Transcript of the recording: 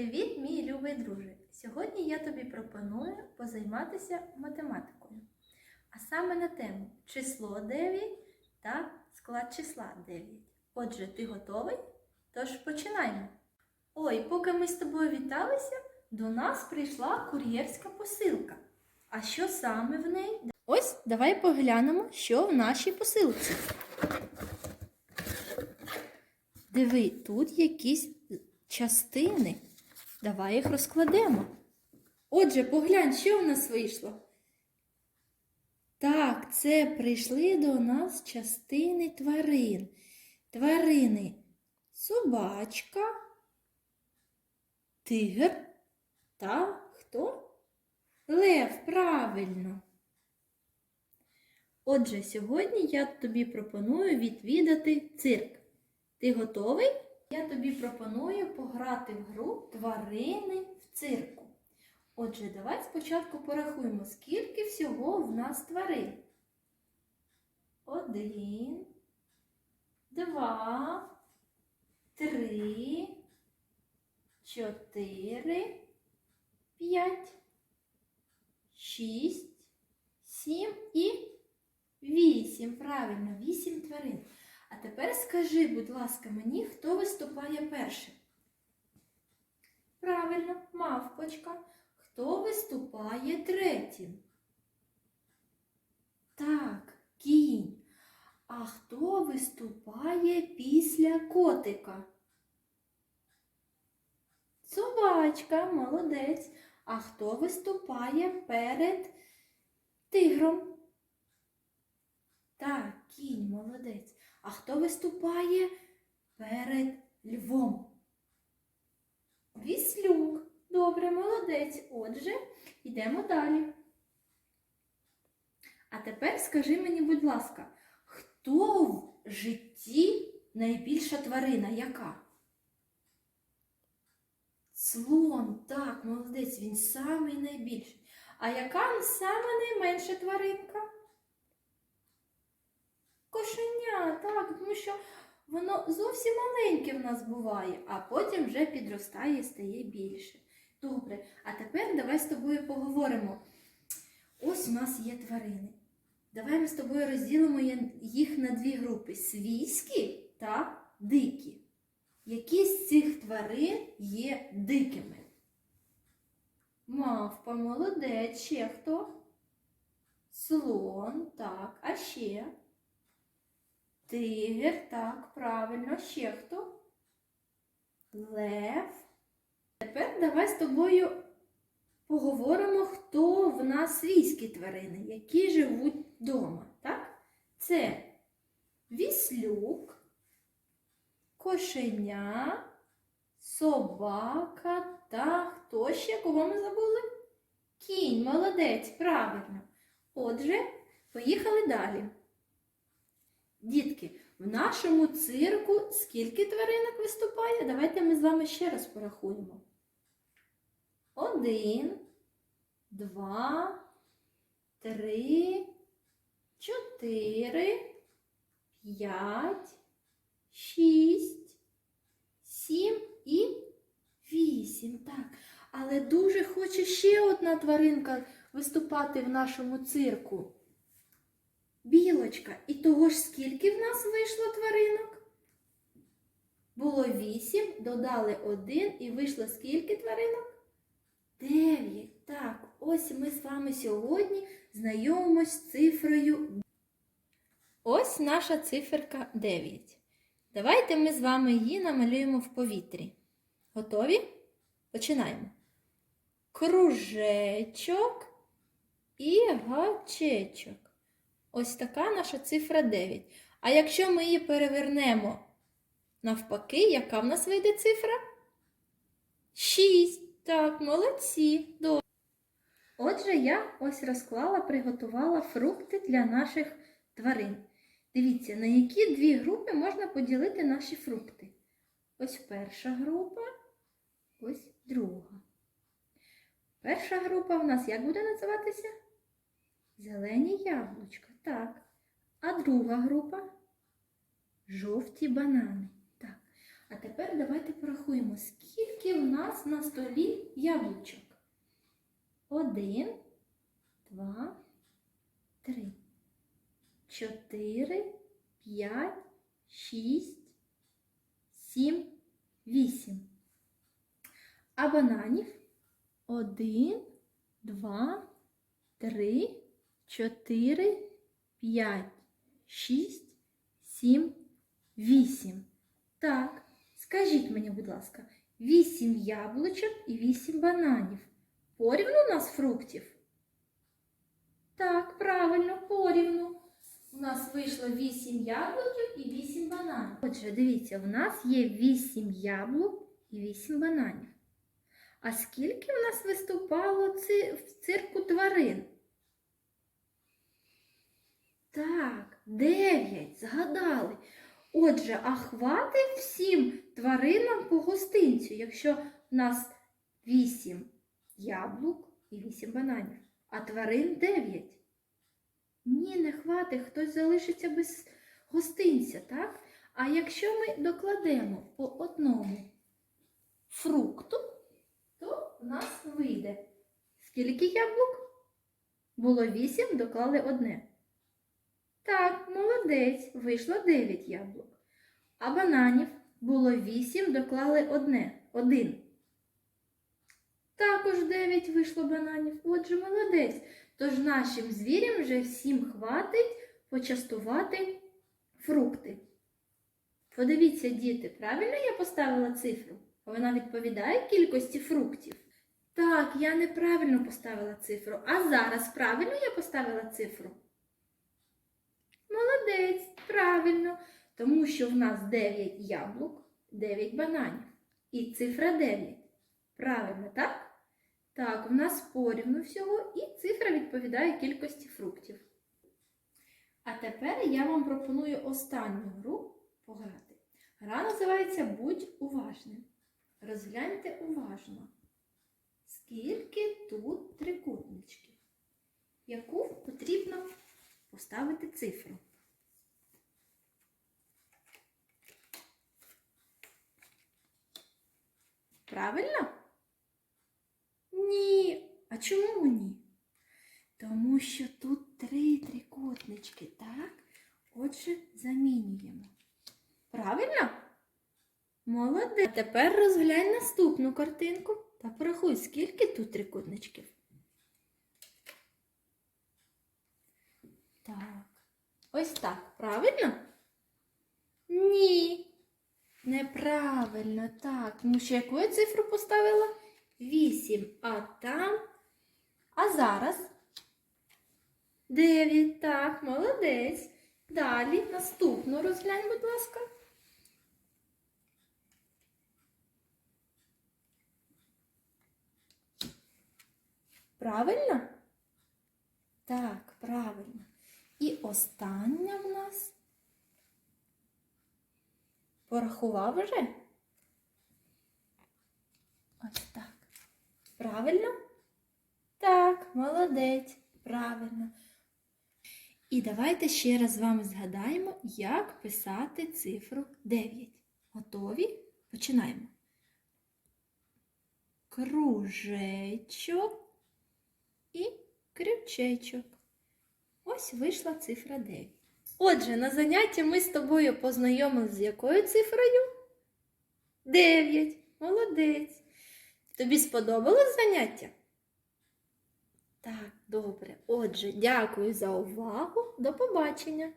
Привіт, мій любий друже! Сьогодні я тобі пропоную позайматися математикою, а саме на тему число 9 та склад числа 9. Отже, ти готовий? Тож починаємо. Ой, поки ми з тобою віталися, до нас прийшла кур'єрська посилка. А що саме в неї? Ось давай поглянемо, що в нашій посилці. Диви, тут якісь частини. Давай їх розкладемо. Отже, поглянь, що в нас вийшло. Так, це прийшли до нас частини тварин. Тварини собачка, тигр та хто? Лев, правильно. Отже, сьогодні я тобі пропоную відвідати цирк. Ти готовий? Я тобі пропоную пограти в гру тварини в цирку. Отже, давай спочатку порахуємо, скільки всього в нас тварин. Один, два, три, чотири, п'ять, шість, сім і вісім. Правильно, вісім тварин. А тепер скажи, будь ласка, мені, хто виступає першим? Правильно, мавпочка. Хто виступає третім? Так, кінь. А хто виступає після котика? Собачка, молодець. А хто виступає перед тигром? Так, кінь, молодець. А хто виступає перед львом? Віслюк. Добре, молодець. Отже, йдемо далі. А тепер скажи мені, будь ласка, хто в житті найбільша тварина? Яка? Слон, так, молодець, він самий найбільший. А яка сама найменша тваринка? Кошеня, так, тому що воно зовсім маленьке в нас буває, а потім вже підростає і стає більше. Добре, а тепер давай з тобою поговоримо. Ось у нас є тварини. Давай ми з тобою розділимо їх на дві групи: свійські та дикі. Які з цих тварин є дикими? Мавпа, молодець, ще хто? Слон, так, а ще? Тигр, так, правильно, ще хто? Лев. Тепер давай з тобою поговоримо, хто в нас свійські тварини, які живуть вдома. Так? Це віслюк, кошеня, собака та хто ще? Кого ми забули? Кінь, молодець, правильно. Отже, поїхали далі. Дітки, в нашому цирку скільки тваринок виступає? Давайте ми з вами ще раз порахуємо. Один, два, три, чотири, п'ять, шість, сім і вісім. Так. Але дуже хоче ще одна тваринка виступати в нашому цирку. Білочка. І того ж скільки в нас вийшло тваринок? Було вісім, додали один і вийшло скільки тваринок? Дев'ять. Так, ось ми з вами сьогодні знайомимось з цифрою. Ось наша циферка 9. Давайте ми з вами її намалюємо в повітрі. Готові? Починаємо. Кружечок і гачечок. Ось така наша цифра 9. А якщо ми її перевернемо навпаки, яка в нас вийде цифра? 6. Так, молодці. Добре. Отже, я ось розклала, приготувала фрукти для наших тварин. Дивіться, на які дві групи можна поділити наші фрукти. Ось перша група, ось друга. Перша група в нас як буде називатися? Зелені яблучка, так. А друга група жовті банани. Так. А тепер давайте порахуємо, скільки в нас на столі яблучок. Один, два, три, чотири, п'ять, шість, сім, вісім. А бананів один, два, три, чотири, п'ять, шість, сім, вісім. Так, скажіть мені, будь ласка, вісім яблучок і вісім бананів. Порівну у нас фруктів? Так, правильно, порівну. У нас вийшло 8 яблуків і 8 бананів. Отже, дивіться, у нас є 8 яблук і 8 бананів. А скільки в нас виступало в цирку тварин? Так, 9, згадали. Отже, а хватить всім тваринам по гостинцю, якщо в нас 8 яблук і 8 бананів, а тварин 9. Ні, не хватить, хтось залишиться без гостинця, так? А якщо ми докладемо по одному фрукту, то в нас вийде. Скільки яблук? Було 8, доклали одне. Так, молодець, вийшло 9 яблук. А бананів було 8, доклали одне, один. Також 9 вийшло бананів. Отже, молодець. Тож нашим звірям вже всім хватить почастувати фрукти. Подивіться, діти, правильно я поставила цифру? Вона відповідає кількості фруктів. Так, я неправильно поставила цифру. А зараз правильно я поставила цифру? Молодець, правильно. Тому що в нас 9 яблук, 9 бананів. І цифра 9. Правильно, так? Так, в нас порівну всього, і цифра відповідає кількості фруктів. А тепер я вам пропоную останню гру пограти. Гра називається Будь уважним. Розгляньте уважно, скільки тут трикутничків, яку потрібно поставити цифру. Правильно? Ні. А чому ні? Тому що тут три трикутнички, так? Отже, замінюємо. Правильно? Молодець. А тепер розглянь наступну картинку та порахуй, скільки тут трикутничків. Так. Ось так. Правильно? Ні. Неправильно, так. Тому що яку я цифру поставила? 8. А там. А зараз 9. Так, молодець. Далі наступну розглянь, будь ласка. Правильно? Так, правильно. І остання в нас. Порахував вже? Ось так. Правильно? Так, молодець. Правильно. І давайте ще раз з вами згадаємо, як писати цифру 9. Готові? Починаємо. Кружечок і крючечок. Ось вийшла цифра 9. Отже, на занятті ми з тобою познайомилися з якою цифрою? 9. Молодець. Тобі сподобалось заняття? Так, добре. Отже, дякую за увагу. До побачення!